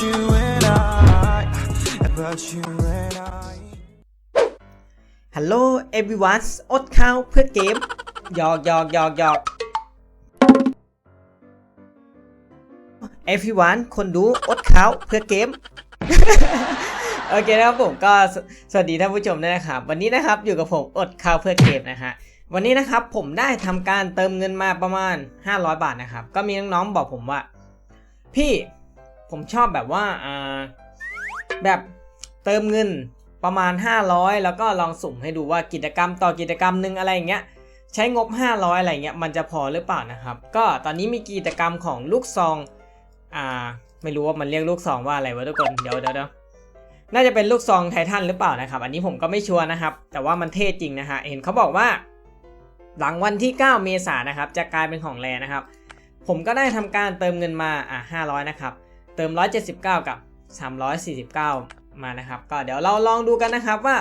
ฮัลโหล everyone อดข้าวเพื่อเกมหยอกหยอกหยอกหยอก everyone คนดูอดข้าวเพื่อเกม โอเคนะครับผมก็สวัสดีท่านผู้ชมด้วยนะครับ วันนี้นะครับอยู่กับผมอดข้าวเพื่อเกมนะฮะวันนี้นะครับผมได้ทำการเติมเงินมาประมาณ 500 บาทนะครับ ก็มีน้องๆบอกผมว่า พี่ ผมชอบแบบว่าอ่าแบบเติมเงินประมาณ 500 แล้วก็ลองสุ่มให้ดูว่ากิจกรรมต่อกิจกรรมหนึ่งอะไรอย่างเงี้ยใช้งบ 500 อะไรเงี้ยมันจะพอหรือเปล่านะครับ ก็ตอนนี้มีกิจกรรมของลูกซองอ่าไม่รู้ว่ามันเรียกลูกซองว่าอะไรวะทุกคนเดี๋ยวเดี๋ยวเดี๋ยวน่าจะเป็นลูกซองไททันหรือเปล่านะครับ อันนี้ผมก็ไม่ชัวร์นะครับ แต่ว่ามันเท่จริงนะฮะเห็นเขาบอกว่า หลังวันที่ 9 เมษายนนะครับ จะกลายเป็นของแรนะครับ ผมก็ได้ทำการเติมเงินมาอะ500 นะครับ เติม 179 กับ 349 มานะครับ ก็เดี๋ยวเราลองดูกันนะครับว่า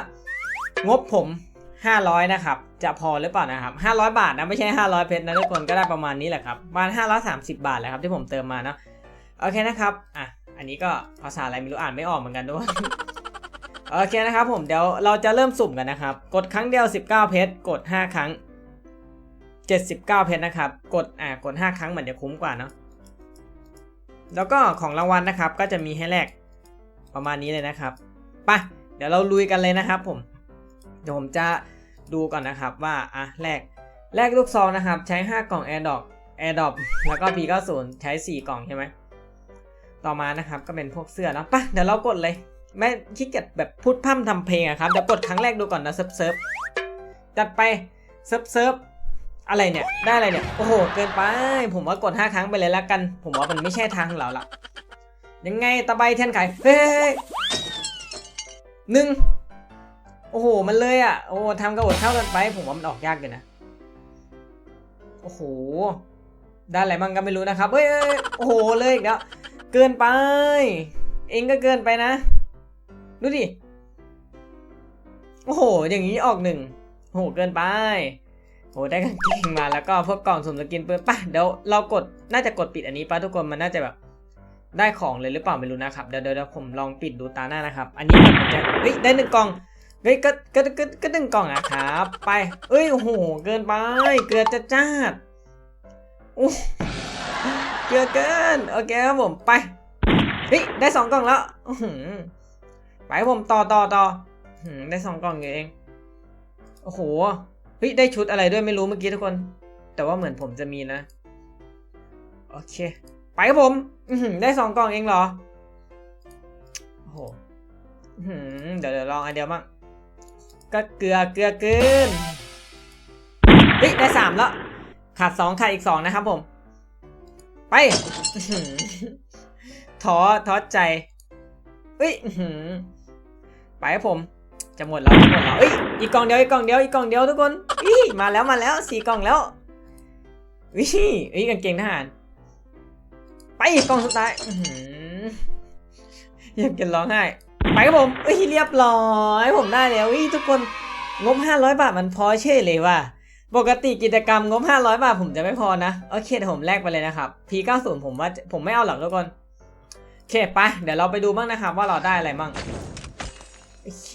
งบผม 500 นะครับ จะพอหรือเปล่านะครับ 500 บาทนะไม่ใช่ 500 เพชรนะทุกคนก็ได้ประมาณนี้แหละครับประมาณ530 บาทแหละครับที่ผมเติมมาเนาะโอเคนะครับอะอันนี้ก็ภาษาอะไรไม่รู้อ่านไม่ออกเหมือนกันด้วยโอเคนะครับผมเดี๋ยวเราจะเริ่มสุ่มกันนะครับ กดครั้งเดียว 19 เพชรกด 5 ครั้ง 79 เพชรนะครับ กดอ่ากด 5 ครั้งเหมือนจะคุ้มกว่าเนาะ แล้วก็ของรางวัลนะครับก็จะมีให้แลกประมาณนี้เลยนะครับไปเดี๋ยวเราลุยกันเลยนะครับผมเดี๋ยวผมจะดูก่อนนะครับว่าอะแลกแลกลูกซองนะครับ ใช้ 5 กล่อง Air d r o p Air d r o p แล้วก็ P90 ใช้ 4 กล่องใช่ไหมต่อมานะครับก็เป็นพวกเสื้อเนาะไปเดี๋ยวเรากดเลยไม่ขี้เกียจแบบพูดพร่ำทำเพลงอะครับเดี๋ยวกดครั้งแรกดูก่อนนะเซิร์ฟเซิร์ฟจัดไปเซิร์ฟเซิร์ฟ อะไรเนี่ย ได้อะไรเนี่ย โอ้โห เกินไป ผมว่ากด 5 ครั้งไปเลยแล้วกัน ผมว่ามันไม่ใช่ทางของเราละยังไงตะไบเทียนไขเฮ้ยหนึ่งโอ้โห มันเลยอะ โอ้โทำกระโดดเท่ากันไป ผมว่ามันออกยากเลยนะ โอ้โห ได้อะไรบ้างก็ไม่รู้นะครับเฮ้ยเฮ้ย โอ้โห เลยอีกแล้ว เกินไป เองก็เกินไปนะ ดูดิ โอ้โห อย่างนี้ออกหนึ่งโอ้โห เกินไป โอ้ได้กางเกงมาแล้วก็พวกกล่องสุ่มสกินปืนป่ะเดี๋ยวเรากดน่าจะกดปิดอันนี้ป่ะทุกคนมันน่าจะแบบได้ของเลยหรือเปล่าไม่รู้นะครับเดี๋ยวเดี๋ยวผมลองปิดดูตาหน้านะครับ อันนี้มันจะเฮ้ยได้หนึ่งกล่องเฮ้ยก็ก็ก็ก็หนึ่งกล่องอะครับไปเอ้ยโอ้โหเกินไปเกลือจะจ้าดโอ้เกลือเกินโอเคครับผมไปเฮ้ยได้สองกล่องแล้วอืไปผมต่อต่อต่อได้สองกล่องเองโอ้โห เฮ้ยได้ชุดอะไรด้วยไม่รู้เมื่อกี้ทุกคน แต่ว่าเหมือนผมจะมีนะ โอเค ไปครับผมได้สองกล่องเองเหรอโอ้โหเดี๋ยวเดี๋ยวลองอันเดียวบ้างก็เกลือเกลือเกินเฮ้ยได้สามแล้วขาดสองขาดอีกสองนะครับผม ไปท้อท้อใจเอ้ยไปครับผม จะหมดแล้วจะหมดแล้วเอ้ยอีกกล่องเดียวอีกกล่องเดียวอีกกล่องเดียวทุกคนอีมาแล้วมาแล้วสี่กล่องแล้ววิเอ้ยกางเกงทหาร ไปกล่องสุดท้ายอื้อหืออยากจะร้องไห้ไปครับผมเอ้ยเรียบร้อยผมได้แล้ววิทุกคนงบ 500 บาทมันพอเช่เลยว่ะปกติกิจกรรมงบ 500 บาทผมจะไม่พอนะโอเคเดี๋ยวผมแลกไปเลยนะครับ P90 ผมว่าผมไม่เอาหรอกทุกคนโอเคไปเดี๋ยวเราไปดูบ้างนะครับว่าเราได้อะไรบ้าง โอเค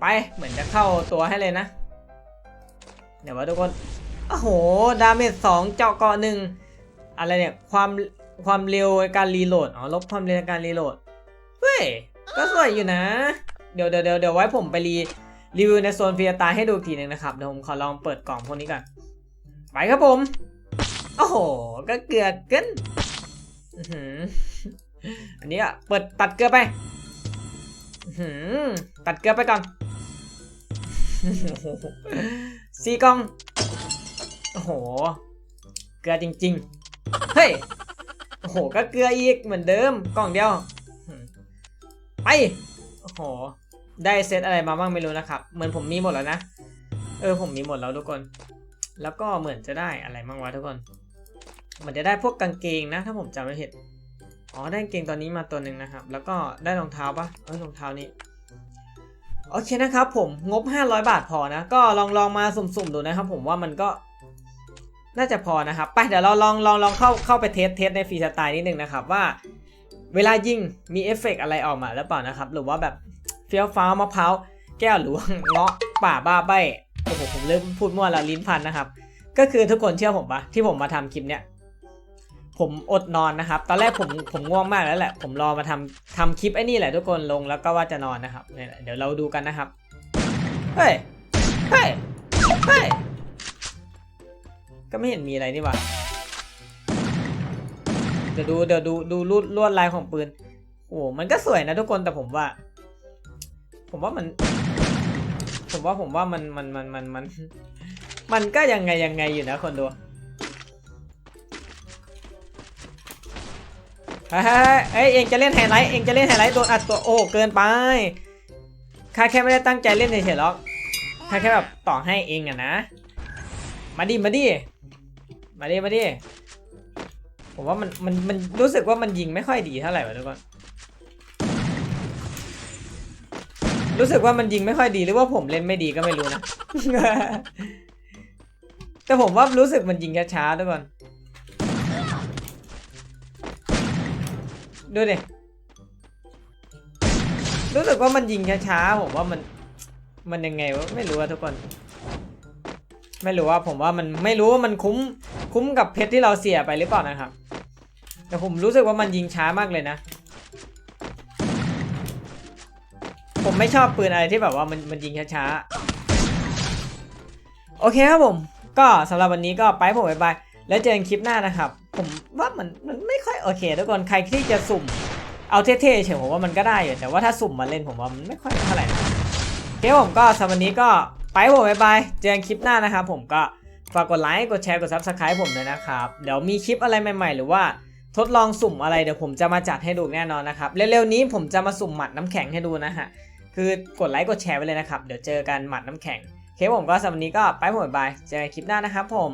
ไปเหมือนจะเข้าตัวให้เลยนะ เดี๋ยวว่าทุกคนโอ้โห ดาเมจสองเจาะเกาะหนึ่งอะไรเนี่ย ความความเร็วการรีโหลดอ๋อลบความเร็วการรีโหลดเฮ้ย ก็สวยอยู่นะ เดี๋ยวเดี๋ยวเดี๋ยวเดี๋ยวไว้ผมไปรีรีวิวในโซนฟรีสตล์ให้ดูทีหนึ่งนะครับเดี๋ยวผมขอลองเปิดกล่องพวกนี้ก่อนไปครับผม โอ้โห ก็เกลือเกินอันนี้อะ เปิดตัดเกลือไป ตัดเกลือไปก่อนสี่กล่อง โอ้โห เกลือจริง ๆ เฮ้ย โอ้โห ก็เกลืออีกเหมือนเดิม กล่องเดียว ไป โอ้โห ได้เซตอะไรมาบ้างไม่รู้นะครับ เหมือนผมมีหมดแล้วนะ เออ ผมมีหมดแล้วทุกคน แล้วก็เหมือนจะได้อะไรบ้างวะทุกคนมือนจะได้พวกกางเกงนะ ถ้าผมจำไม่ผิด อ๋อได้กางเกงตอนนี้มาตัวหนึ่งนะครับ แล้วก็ได้รองเท้าปะเออรองเท้านี้โอเคนะครับผมงบ 500 บาทพอนะ ก็ลองลองมาสุ่มๆดูนะครับ ผมว่ามันก็น่าจะพอนะครับ ไปเดี๋ยวเราลองลองลองเข้าเข้าไปเทสเทสในฟรีสไตล์นิดนึงนะครับว่า เวลายิงมีเอฟเฟกต์อะไรออกมาหรือเปล่านะครับ หรือว่าแบบเฟี้ยวฟ้าวมะพร้าวแก้วหรือว่าเงาะป่าบ้าใบโอ้โหผมเริ่มพูดมั่วแล้วลิ้นพันนะครับ ก็คือทุกคนเชื่อผมปะที่ผมมาทำคลิปเนี้ย ผมอดนอนนะครับ ตอนแรกผมผมง่วงมากแล้วแหละ ผมรอมาทำทำคลิปไอ้นี่แหละทุกคนลงแล้วก็ว่าจะนอนนะครับเนี่ยแหละเดี๋ยวเราดูกันนะครับ เฮ้ย เฮ้ย เฮ้ย ก็ไม่เห็นมีอะไรนี่หว่าเดี๋ยวดูเดี๋ยวดูดูลวดลวดลายของปืน โอ้โหมันก็สวยนะทุกคนแต่ผมว่า ผมว่ามัน ผมว่าผมว่ามันมันมันมันมัน มันก็ยังไงยังไงอยู่นะคนดู เฮ้ยเฮ้ยเฮ้ยเองจะเล่นไฮไลท์เองจะเล่นไฮไลท์โดนอัดตัวโอ้เกินไปข้าแค่ไม่ได้ตั้งใจเล่นเฉยๆหรอกข้าแค่แบบต่อให้เองอะนะ มาดิมาดิมาดิมาดิผมว่ามันมันมันรู้สึกว่ามันยิงไม่ค่อยดีเท่าไหร่วะทุกคนรู้สึกว่ามันยิงไม่ค่อยดีหรือว่าผมเล่นไม่ดีก็ไม่รู้นะแต่ผมว่ารู้สึกมันยิงช้าๆทุกคน ดูดิ รู้สึกว่ามันยิงช้าๆ ผมว่ามัน มันยังไงวะ ไม่รู้อะทุกคน ไม่รู้ว่าผมว่ามันไม่รู้ว่ามันคุ้ม คุ้มกับเพชรที่เราเสียไปหรือเปล่านะครับ แต่ผมรู้สึกว่ามันยิงช้ามากเลยนะ ผมไม่ชอบปืนอะไรที่แบบว่ามันมันยิงช้าๆ โอเคครับผม ก็สำหรับวันนี้ก็ไปผมบายบายแล้วเจอกันคลิปหน้านะครับ ผมว่ามันมันไม่ค่อยโอเคทุกคนใครที่จะสุ่ม เอาเท่ๆเฉยผมว่ามันก็ได้อยู่แต่ว่าถ้าสุ่มมาเล่นผมว่ามันไม่ค่อยเท่าไหร่นะโอเคผมก็สำหรับวันนี้ก็ไปผมบายบายเจอกันคลิปหน้านะครับผมก็ฝากกดไลค์กดแชร์กด subscribe ผมเลยนะครับ เดี๋ยวมีคลิปอะไรใหม่ๆ หรือว่าทดลองสุ่มอะไรเดี๋ยวผมจะมาจัดให้ดูแน่นอนนะครับ เร็วๆนี้ผมจะมาสุ่มหมัดน้ำแข็งให้ดูนะฮะคือกดไลค์กดแชร์ไว้เลยนะครับ เดี๋ยวเจอกันหมัดน้ำแข็งโอเคผมก็สำหรับวันนี้ก็ไปหมดบายเจอกันคลิปหน้านะครับผม